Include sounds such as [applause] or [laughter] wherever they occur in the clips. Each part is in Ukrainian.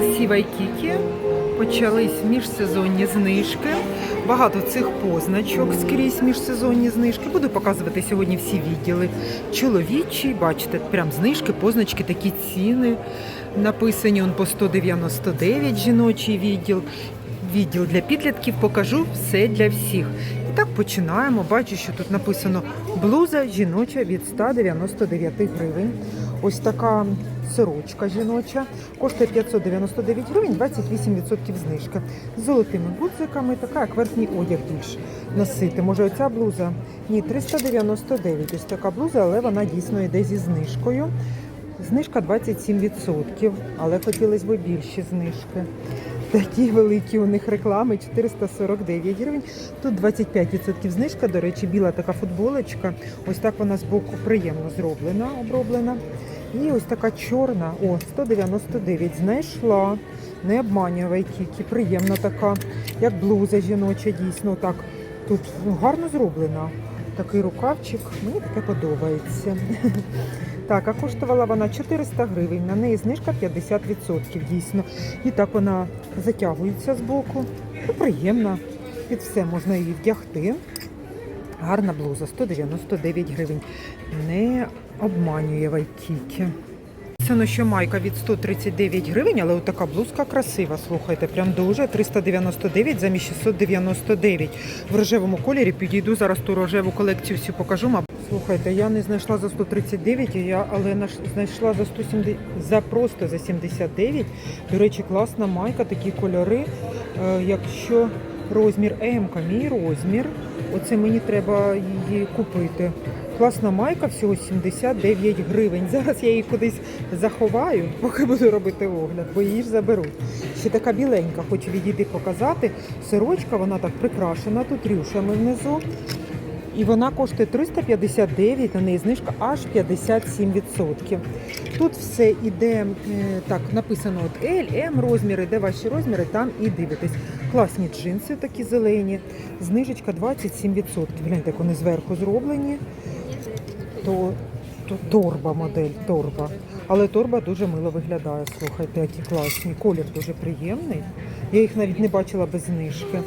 Всі Вайкікі почались міжсезонні знижки. Багато цих позначок скрізь міжсезонні знижки. Буду показувати сьогодні всі відділи. Чоловічі, бачите, прям знижки, позначки, такі ціни написані. Он по 199 жіночий відділ. Відділ для підлітків покажу все для всіх. І так починаємо. Бачу, що тут написано блуза жіноча від 199 гривень. Ось така сорочка жіноча. Коштує 599 гривень, 28% знижка. З золотими гудзиками, така як верхній одяг більш носити. Може, оця блуза? Ні, 399. Ось така блуза, але вона дійсно йде зі знижкою. Знижка 27%, але хотілося б більші знижки. Такі великі у них реклами 449 гривень. Тут 25% знижка. До речі, біла така футболочка. Ось так вона збоку приємно зроблена, оброблена. І ось така чорна, о, 199. Знайшла. Не обманює Вайкікі. Приємна така, як блуза жіноча, дійсно так. Тут гарно зроблена. Такий рукавчик. Мені таке подобається. [laughs] Так, а коштувала вона 400 гривень. На неї знижка 50% дійсно. І так вона затягується з боку. Ну, приємна. Під все можна її вдягти. Гарна блуза, 199 гривень. Не обманює Вайкікі. Це ну, що майка від 139 гривень, але така блузка красива. Слухайте, прям дуже 399 замість 699. В рожевому кольорі підійду зараз ту рожеву колекцію всю покажу. Слухайте, я не знайшла за 139, я, але наш- знайшла за 170, за просто за 79. До речі, класна майка, такі кольори. Е, якщо розмір М, мій розмір, оце мені треба її купити. Класна майка, всього 79 гривень. Зараз я її кудись заховаю, поки буду робити огляд, бо її ж заберуть. Ще така біленька, хочу відійти показати. Сорочка, вона так прикрашена тут рюшами внизу. І вона коштує 359, на неї знижка аж 57%. Тут все іде так, написано от L, M розміри, де ваші розміри, там і дивитесь. Класні джинси такі зелені, знижечка 27%. Гляньте, як вони зверху зроблені. То, то торба модель, торба. Але торба дуже мило виглядає. Слухайте, які класні. Колір дуже приємний. Я їх навіть не бачила без знижки.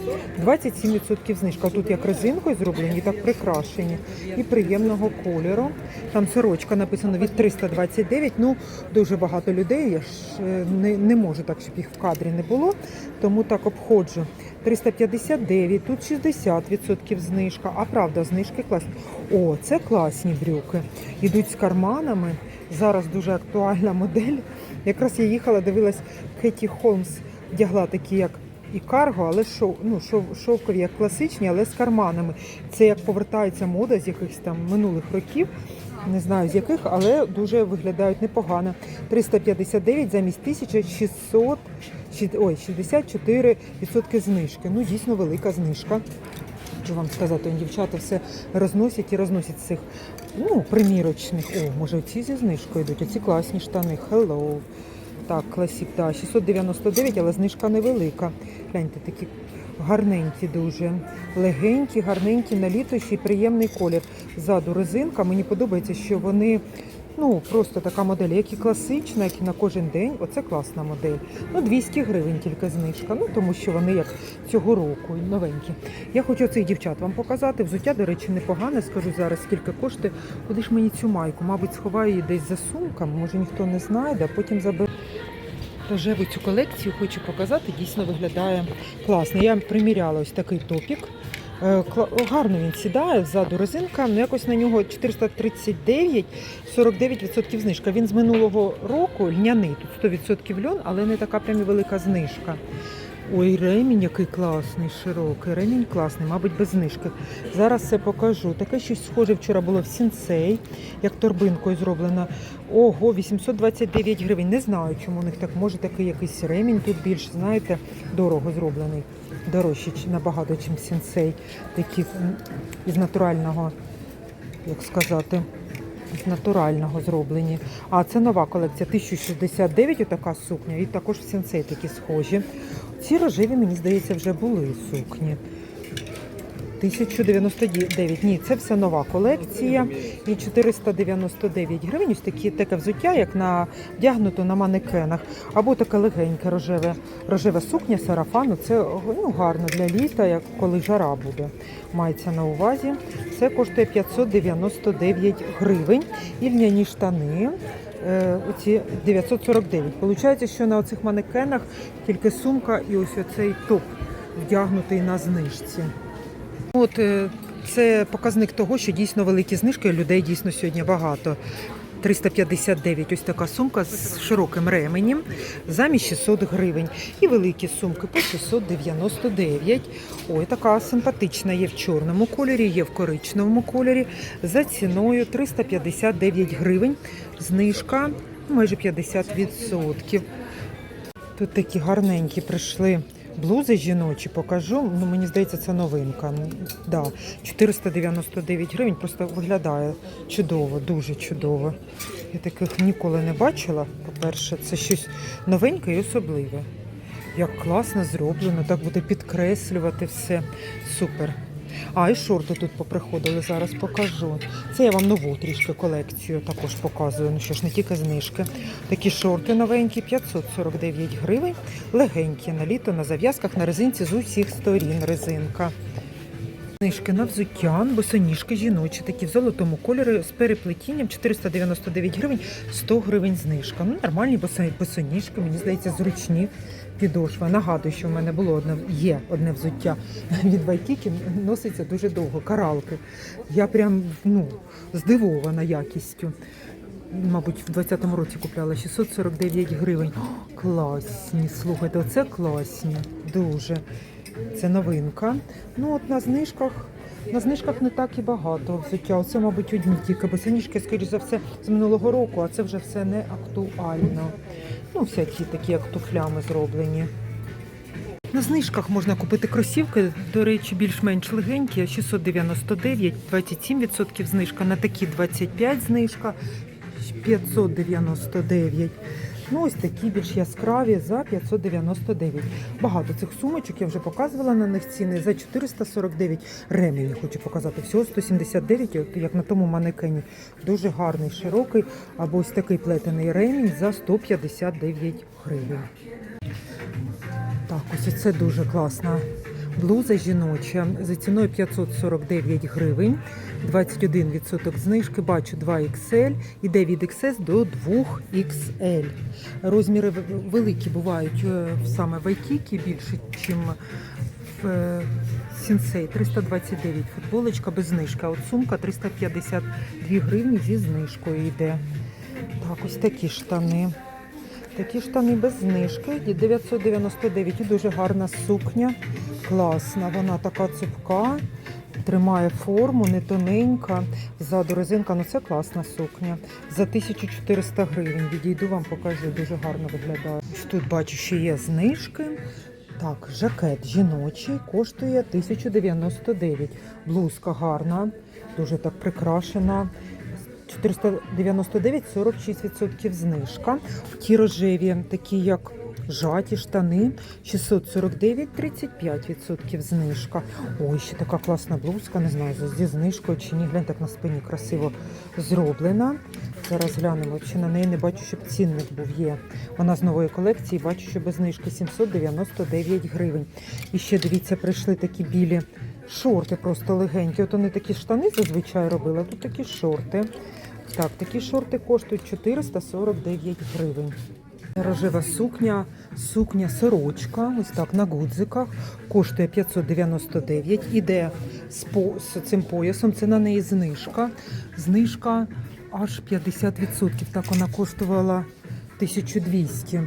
27% знижка. Тут як резинкою зроблені, так прикрашені. І приємного кольору. Там сорочка написано від 329. Ну, дуже багато людей. Я ж е, не, не можу так, щоб їх в кадрі не було. Тому так обходжу. 359, тут 60% знижка. А правда, знижки класні. О, це класні брюки. Ідуть з карманами. Зараз дуже актуальна модель. Якраз я їхала, дивилась Кеті Холмс вдягла такі, як і карго, але шов, ну, шов, шовкові, як класичні, але з карманами. Це як повертається мода з якихось там минулих років. Не знаю з яких, але дуже виглядають непогано. 359 замість 1600, щі- ой, 64% знижки. Ну, дійсно велика знижка. Що вам сказати, дівчата все розносять і розносять цих ну, примірочних. О, може, ці зі знижкою йдуть, оці класні штани. Hello. Так, класік, да, 699, але знижка невелика. Гляньте, такі гарненькі дуже. Легенькі, гарненькі, на літо приємний колір. Ззаду резинка. Мені подобається, що вони ну, просто така модель, як і класична, як і на кожен день. Оце класна модель. Ну, 200 гривень тільки знижка. Ну, тому що вони як цього року новенькі. Я хочу цих дівчат вам показати. Взуття, до речі, непогане. Скажу зараз, скільки коштує. Куди ж мені цю майку? Мабуть, сховаю її десь за сумками. Може ніхто не знайде, а потім заберу. Рожеву цю колекцію хочу показати, дійсно виглядає класно. Я приміряла ось такий топік. Е, Гарно він сідає, ззаду резинка, ну якось на нього 439, 49% знижка. Він з минулого року льняний, тут 100% льон, але не така прям велика знижка. Ой, ремінь який класний, широкий. Ремінь класний, мабуть, без знижки. Зараз все покажу. Таке щось схоже вчора було в сінцей, як торбинкою зроблено. Ого, 829 гривень. Не знаю, чому у них так може такий якийсь ремінь тут більш, знаєте, дорого зроблений. Дорожче набагато, ніж сінцей. Такі із натурального, як сказати, з натурального зроблені. А це нова колекція 1069, отака сукня, і також в сенсей такі схожі. Ці рожеві, мені здається, вже були сукні. 1099. Ні, це все нова колекція. І 499 гривень. Ось такі таке взуття, як на вдягнуто на манекенах. Або таке легеньке рожеве, рожева сукня, сарафану. Це ну, гарно для літа, як коли жара буде. Мається на увазі. Це коштує 599 гривень. І льняні штани. е, Оці 949. Получається, що на оцих манекенах тільки сумка і ось оцей топ вдягнутий на знижці. От е, це показник того, що дійсно великі знижки, людей дійсно сьогодні багато. 359 ось така сумка з широким ременем замість 600 гривень. І великі сумки по 699. Ой, така симпатична є в чорному кольорі, є в коричневому кольорі. За ціною 359 гривень. Знижка майже 50%. Тут такі гарненькі прийшли блузи жіночі, покажу. Ну, мені здається, це новинка. Да, 499 гривень, просто виглядає чудово, дуже чудово. Я таких ніколи не бачила. По-перше, це щось новеньке і особливе. Як класно зроблено, так буде підкреслювати все. Супер. А, і шорти тут поприходили, зараз покажу. Це я вам нову трішки колекцію також показую. Ну що ж, не тільки знижки. Такі шорти новенькі, 549 гривень, легенькі на літо, на зав'язках, на резинці з усіх сторін резинка. Знижки на взуття, босоніжки жіночі, такі в золотому кольорі з переплетінням 499 гривень, 100 гривень знижка. Ну, нормальні босоніжки, мені здається, зручні підошви. Нагадую, що в мене було одне, є одне взуття від Вайкіки, носиться дуже довго, каралки. Я прям ну, здивована якістю. Мабуть, в 20-му році купляла 649 гривень. Класні, слухайте, оце класні, дуже. Це новинка. Ну от на знижках. На знижках не так і багато взуття. Оце, мабуть, одні тільки бо босоніжки, скоріш за все, з минулого року, а це вже все не актуально. Ну, всякі такі, як туфлями зроблені. На знижках можна купити кросівки, до речі, більш-менш легенькі, 699, 27% знижка, на такі 25 знижка, 599. Ну, ось такі більш яскраві за 599. Багато цих сумочок я вже показувала на них ціни за 449 ремені. Хочу показати. Всього 179, от як на тому манекені. Дуже гарний, широкий, або ось такий плетений ремінь за 159 гривень. Так, ось це дуже класна блуза жіноча за ціною 549 гривень, 21% знижки, бачу 2XL, іде від XS до 2XL. Розміри великі бувають е, саме в Айкікі більше, ніж в е, Сінсей. 329 футболочка без знижки, а от сумка 352 гривні зі знижкою йде. Так, ось такі штани. Такі штани без знижки, 999 і дуже гарна сукня. Класна, вона така цупка, тримає форму, не тоненька. Ззаду резинка, ну це класна сукня. За 1400 гривень. Відійду вам покажу, дуже гарно виглядає. Тут бачу, що є знижки. Так, жакет жіночий коштує 1099. Блузка гарна, дуже так прикрашена. 499, 46% знижка. Ті рожеві, такі як жаті штани, 649, 35% знижка. Ой, ще така класна блузка, не знаю, зі знижкою чи ні. Гляньте, як на спині красиво зроблена. Зараз глянемо, чи на неї не бачу, щоб цінник був є. Вона з нової колекції, бачу, що без знижки 799 гривень. І ще дивіться, прийшли такі білі шорти, просто легенькі. От вони такі штани зазвичай робили, а тут такі шорти. Так, такі шорти коштують 449 гривень. Рожева сукня, сукня сорочка, ось так на гудзиках, коштує 599. Іде з, по, з цим поясом. Це на неї знижка. Знижка аж 50%. Так вона коштувала 1200.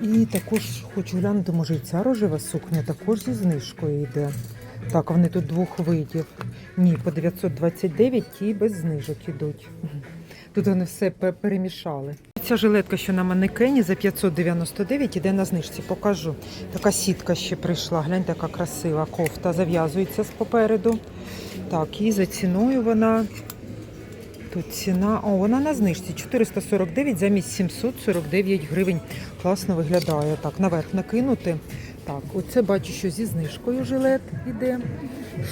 І також хочу глянути, може і ця рожева сукня також зі знижкою йде. Так, вони тут двох видів. Ні, по 929 ті без знижок ідуть. Тут вони все перемішали. Ця жилетка, що на манекені за 599, іде на знижці. Покажу. Така сітка ще прийшла. Гляньте, яка красива кофта. Зав'язується попереду. Так, і за ціною вона. Тут ціна. О, вона на знижці 449 замість 749 гривень. Класно виглядає. Так, наверх накинути. Так, оце бачу, що зі знижкою жилет іде.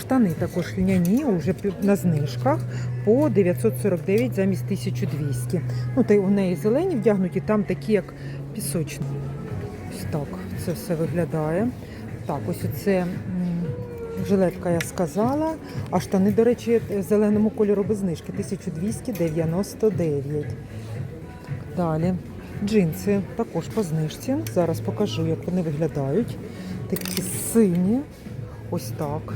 Штани також льняні, вже на знижках по 949 замість 1200. Ну, та й у неї зелені вдягнуті, там такі, як пісочні. Ось так це все виглядає. Так, ось оце жилетка я сказала. А штани, до речі, зеленому кольору без знижки 1299. Далі. Джинси також по знижці. Зараз покажу, як вони виглядають. Такі сині. Ось так.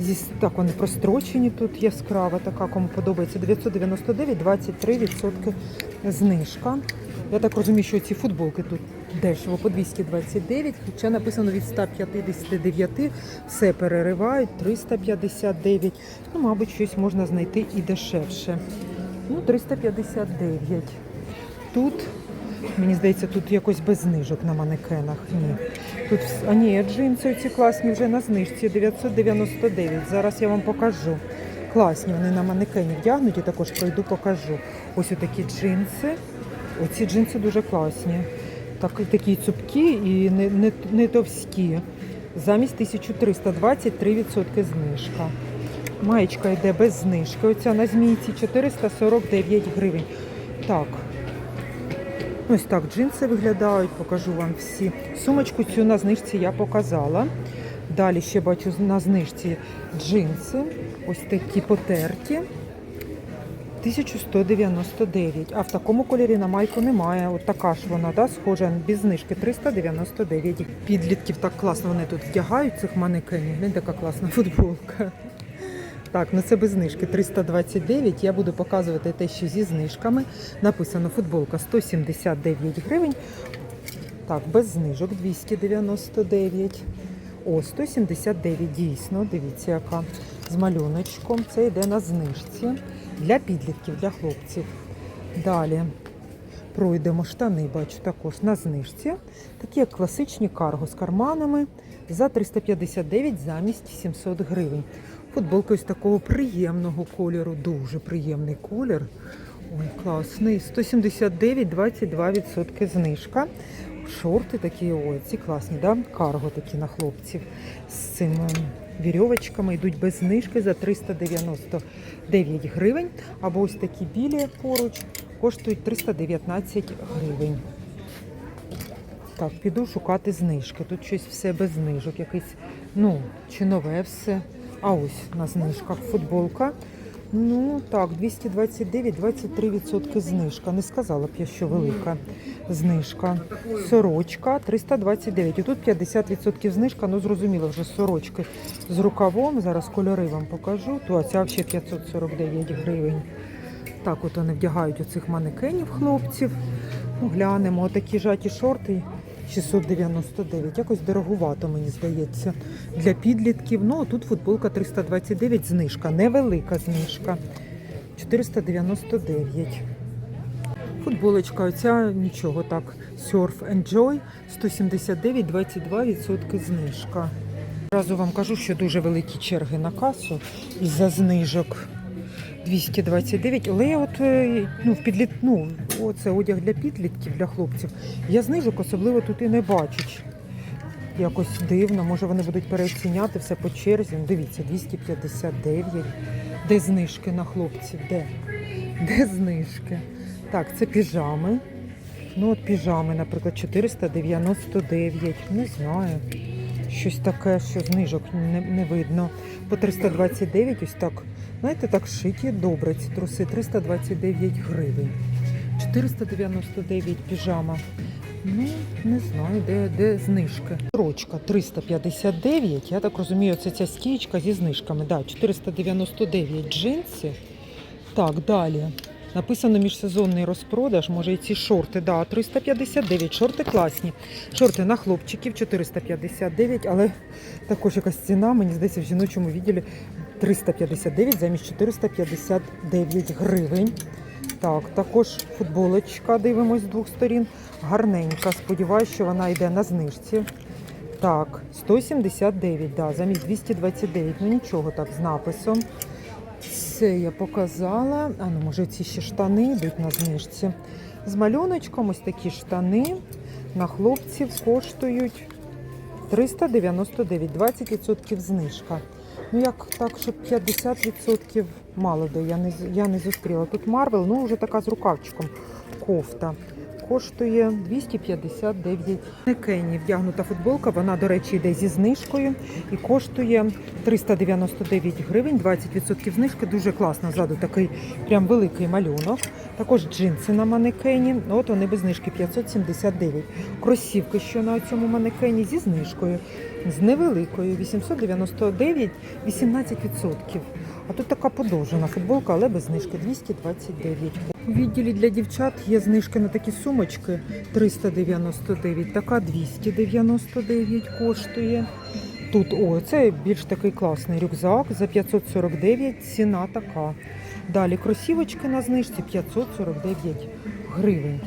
Зі, так, вони прострочені тут яскрава, така, кому подобається. 999, 23% знижка. Я так розумію, що ці футболки тут дешево по 229, хоча написано від 159, все переривають, 359. Ну, мабуть, щось можна знайти і дешевше. Ну, 359. Тут, мені здається, тут якось без знижок на манекенах. Ні. Тут, а ні, джинси ці класні вже на знижці 999. Зараз я вам покажу. Класні вони на манекені вдягнуті, також пройду покажу. Ось отакі джинси. Оці джинси дуже класні. Так, такі цупкі і не, не, не товсті. Замість 1320 3% знижка. Маєчка йде без знижки. Оця на змійці 449 гривень. Так. Ось так джинси виглядають, покажу вам всі. Сумочку цю на знижці я показала. Далі ще бачу на знижці джинси. Ось такі потерті. 1199. А в такому кольорі на майку немає. От така ж вона, да, схожа, без знижки 399. Підлітків так класно вони тут вдягають цих манекенів. Не така класна футболка. Так, ну це без знижки 329. Я буду показувати те, що зі знижками. Написано футболка 179 гривень. Так, без знижок 299. О, 179 дійсно. Дивіться, яка з малюночком. Це йде на знижці для підлітків, для хлопців. Далі пройдемо штани, бачу також на знижці. Такі як класичні карго з карманами за 359 замість 700 гривень. Футболка ось такого приємного кольору, дуже приємний колір. Ой, класний. 179, 22% знижка. Шорти такі, ой, ці класні, да? карго такі на хлопців. З цими вірьовочками йдуть без знижки за 399 гривень. Або ось такі білі поруч коштують 319 гривень. Так, піду шукати знижки. Тут щось все без знижок, якийсь, ну, чи нове все. А ось на знижках футболка. Ну так, 229, 23% знижка. Не сказала б я, що велика знижка. Сорочка 329. І тут 50% знижка, ну зрозуміло, вже сорочки з рукавом. Зараз кольори вам покажу. То ця ще 549 гривень. Так, от вони вдягають оцих манекенів хлопців. Ну, глянемо, отакі жаті шорти 699. Якось дорогувато, мені здається. Для підлітків. Ну, тут футболка 329, знижка. Невелика знижка. 499. Футболочка оця нічого так. Surf Enjoy 179, 22% знижка. Одразу вам кажу, що дуже великі черги на касу із-за знижок. 229, але я от е, ну, підліт, ну, оце одяг для підлітків, для хлопців. Я знижок особливо тут і не бачу. Якось дивно, може вони будуть переоціняти все по черзі. Ну, Дивіться, 259. Де знижки на хлопців? Де? Де знижки? Так, це піжами. Ну, от піжами, наприклад, 499. Не знаю. Щось таке, що знижок не, не видно. По 329, ось так. Знаєте, так шиті добре ці труси. 329 гривень. 499 піжама. Ну, не знаю, де, де знижки. Сорочка 359. Я так розумію, це ця стічка зі знижками. Да, 499 джинси. Так, далі. Написано міжсезонний розпродаж, може і ці шорти, да, 359. Шорти класні. Шорти на хлопчиків 459, але також якась ціна, мені здається, в жіночому відділі 359 замість 459 гривень. Так, також футболочка, дивимось з двох сторін. Гарненька. Сподіваюсь, що вона йде на знижці. Так, 179, да, замість 229. Ну нічого так з написом. Це я показала. А ну, може, ці ще штани йдуть на знижці. З малюночком ось такі штани на хлопців коштують 399, 20% знижка. Ну як так, щоб 50% мало де. Я не, я не зустріла. Тут Марвел, ну вже така з рукавчиком кофта. Коштує 259. Кені вдягнута футболка, вона, до речі, йде зі знижкою і коштує 399 гривень, 20% знижки. Дуже класно. Ззаду такий прям великий малюнок. Також джинси на манекені. От вони без знижки 579. Кросівки, що на цьому манекені зі знижкою, з невеликою 899, 18%. А тут така подовжена футболка, але без знижки 229. Відділі для дівчат є знижки на такі сумочки 399, така 299 коштує. Тут о, це більш такий класний рюкзак за 549, ціна така. Далі кросівочки на знижці 549 гривень.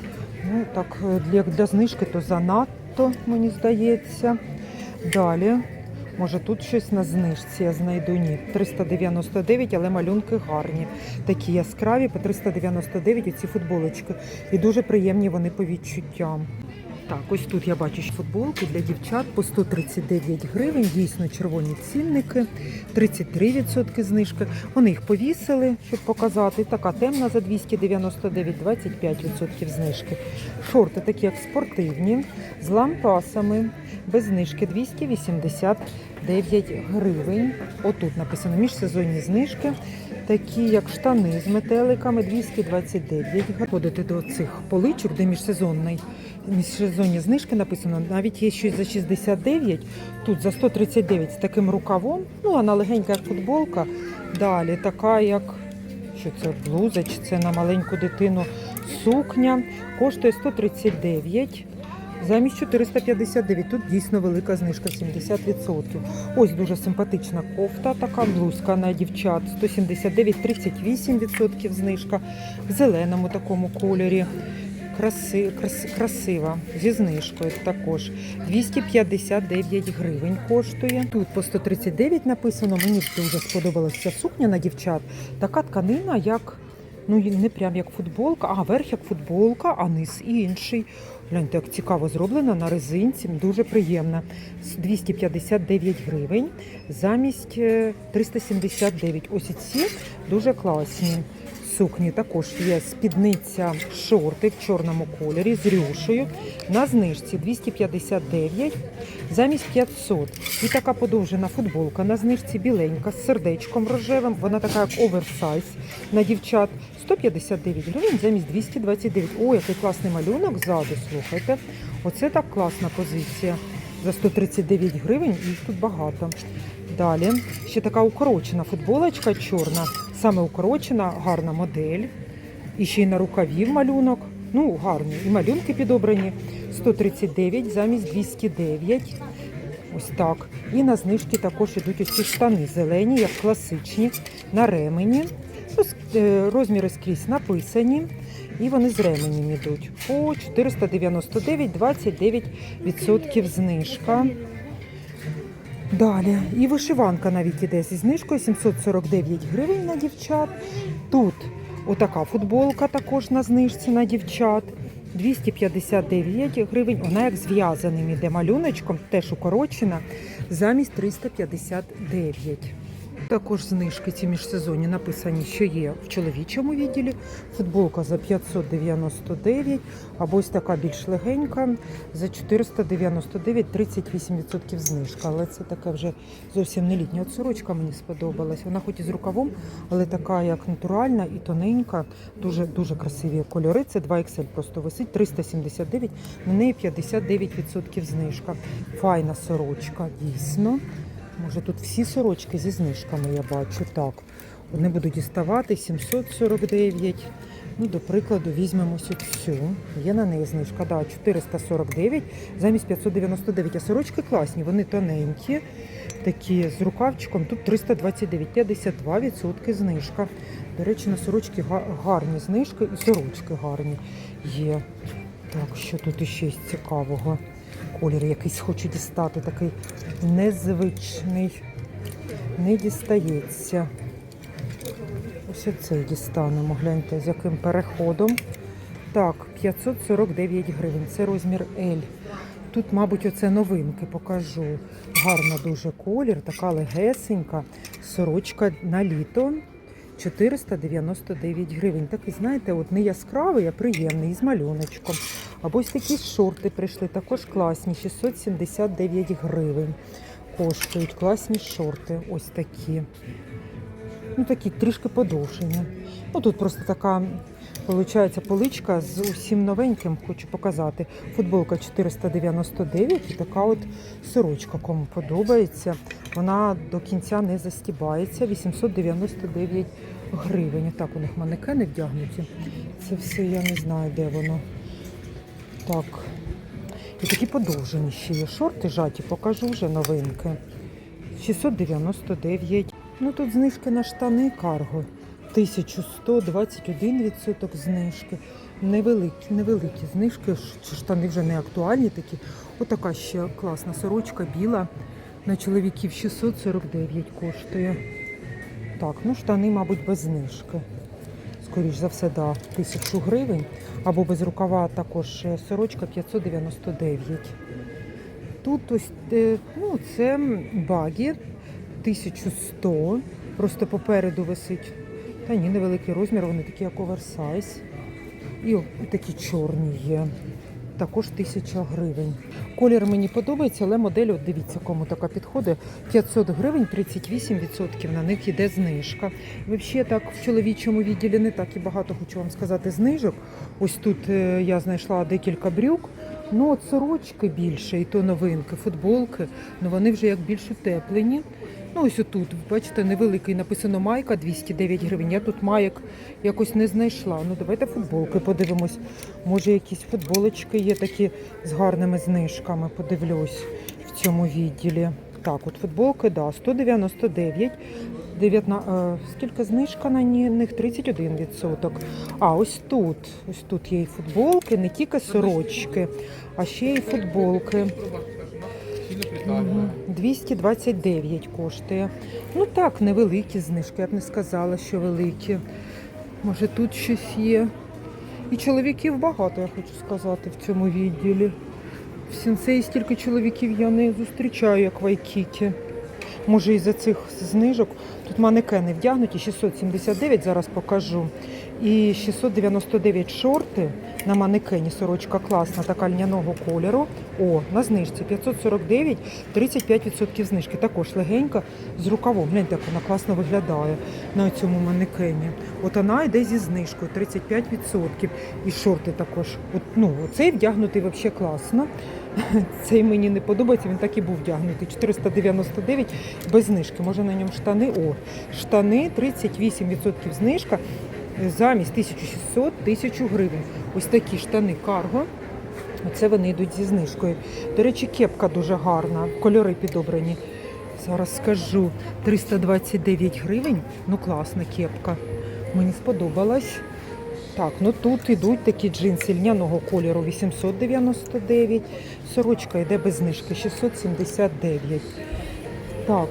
Ну так, е, для, для знижки то занадто, мені здається. Далі, може тут щось на знижці я знайду. Ні, 399, але малюнки гарні. Такі яскраві по 399 оці футболочки. І дуже приємні вони по відчуттям. Так, ось тут я бачу футболки для дівчат по 139 гривень. Дійсно червоні цінники, 33% знижки. Вони їх повісили, щоб показати. Така темна за 299, 25% знижки. Шорти такі як спортивні, з лампасами, без знижки 289 гривень. Отут написано міжсезонні знижки. Такі як штани з метеликами 229 гривень. Ходите до цих поличок, де міжсезонний міжсезонні знижки написано. Навіть є щось за 69, тут за 139 з таким рукавом. Ну, вона легенька як футболка. Далі така, як що це блуза, чи це на маленьку дитину сукня. Коштує 139. Замість 459. Тут дійсно велика знижка 70%. Ось дуже симпатична кофта, така блузка на дівчат 179, 38% знижка в зеленому такому кольорі. Краси, крас, красива зі знижкою також 259 гривень коштує. Тут по 139 написано. Мені дуже сподобалася сукня на дівчат. Така тканина, як ну не прям як футболка, а верх як футболка, а низ інший. Гляньте, як цікаво зроблена на резинці, дуже приємна. 259 гривень замість е, 379. Ось і ці дуже класні. Сукні також є спідниця шорти в чорному кольорі з рюшею. На знижці 259 замість 500. І така подовжена футболка на знижці біленька з сердечком рожевим. Вона така як оверсайз на дівчат. 159 гривень замість 229. О, який класний малюнок ззаду, слухайте. Оце так класна позиція. За 139 гривень їх тут багато. Далі ще така укорочена футболочка чорна, саме укорочена, гарна модель. І ще й на рукаві малюнок. Ну, гарні. І малюнки підобрані. 139 замість 209. Ось так. І на знижки також ідуть ось ці штани зелені, як класичні, на ремені. Е, Розміри скрізь написані. І вони з ременем ідуть. По 499, 29% знижка. Далі. І вишиванка навіть іде зі знижкою 749 гривень на дівчат. Тут отака футболка також на знижці на дівчат. 259 гривень. Вона як зв'язаним іде малюночком, теж укорочена, замість 359. Також знижки ці міжсезонні написані, що є в чоловічому відділі. Футболка за 599, або ось така більш легенька за 499, 38% знижка. Але це така вже зовсім не літня. От сорочка мені сподобалась. Вона хоч і з рукавом, але така як натуральна і тоненька. Дуже дуже красиві кольори. Це 2XL просто висить. 379, на неї 59% знижка. Файна сорочка, дійсно. Може тут всі сорочки зі знижками я бачу. Так. Вони будуть діставати 749. Ну, до прикладу, візьмемо ось цю. Є на неї знижка, да, 449 замість 599. А сорочки класні, вони тоненькі, такі з рукавчиком. Тут 329, 52% знижка. До речі, на сорочки гарні знижки і сорочки гарні є. Так, що тут іще цікавого? Колір якийсь хочу дістати, такий незвичний. Не дістається. Ось оцей дістанемо. Гляньте, з яким переходом. Так, 549 гривень. Це розмір L. тут, мабуть, оце новинки покажу. Гарна дуже колір, така легесенька. Сорочка на літо. 499 гривень. Такий, знаєте, от не яскравий, а приємний, з малюночком. Або ось такі шорти прийшли, також класні, 679 гривень. Коштують класні шорти. Ось такі. Ну, такі трішки подовжені. Ну, тут просто така, виходить, поличка з усім новеньким, хочу показати. Футболка 499 і така от сорочка, кому подобається. Вона до кінця не застібається. 899 гривень. Так, у них манекени вдягнуті. Це все я не знаю, де воно. Так. І такі подовжені ще є. Шорти жаті, покажу вже новинки. 699. Ну тут знижки на штани карго. 1121% знижки. Невеликі, невеликі знижки, штани вже не актуальні такі. Отака ще класна сорочка біла. На чоловіків 649 коштує. Так, ну штани, мабуть, без знижки. Скоріш за все, да, 1000 гривень. Або без рукава також е, сорочка 599. Тут ось е, ну, це багі 1100. Просто попереду висить. Та ні, невеликий розмір, вони такі як оверсайз. І, такі чорні є. Також 1000 гривень. Колір мені подобається, але модель, от дивіться, кому така підходить. 500 гривень, 38% на них йде знижка. Взагалі так в чоловічому відділі не так і багато, хочу вам сказати, знижок. Ось тут е, я знайшла декілька брюк. Ну, от сорочки більше, і то новинки, футболки, ну вони вже як більш утеплені. Ну, ось отут, бачите, невеликий написано майка 209 гривень. Я тут майок якось не знайшла. Ну, давайте футболки подивимось. Може, якісь футболочки є такі з гарними знижками. Подивлюсь в цьому відділі. Так, от футболки, да, 199. 19, е, скільки знижка на них? 31%. А ось тут. Ось тут є і футболки, не тільки сорочки, а ще й футболки. Мгм. 229 коштує. Ну так, невеликі знижки, я б не сказала, що великі. Може тут щось є. І чоловіків багато, я хочу сказати, в цьому відділі. В сенсеї стільки чоловіків я не зустрічаю, як в Айкіті. Може, із-за цих знижок. Тут манекени вдягнуті, 679, зараз покажу. І 699 шорти на манекені. Сорочка класна, така льняного кольору. О, на знижці 549, 35% знижки. Також легенька з рукавом. Гляньте, як вона класно виглядає на цьому манекені. От вона йде зі знижкою 35%. І шорти також. От, ну, цей вдягнутий взагалі класно. [laughs] Цей мені не подобається, він так і був вдягнутий. 499 без знижки. Може на ньому штани. О, штани 38% знижка замість 1600 1000 гривень. Ось такі штани карго. Оце вони йдуть зі знижкою. До речі, кепка дуже гарна, кольори підобрані. Зараз скажу 329 гривень. Ну класна кепка. Мені сподобалась. Так, ну тут ідуть такі джинси льняного кольору 899. Сорочка йде без знижки 679. Так.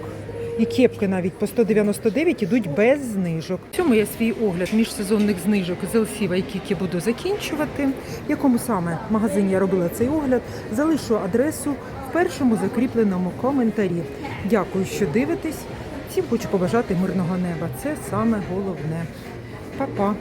І кепки навіть по 199 ідуть без знижок. В цьому я свій огляд міжсезонних знижок з LC Waikiki буду закінчувати. В якому саме магазині я робила цей огляд, залишу адресу в першому закріпленому коментарі. Дякую, що дивитесь. Всім хочу побажати мирного неба. Це саме головне. Па-па!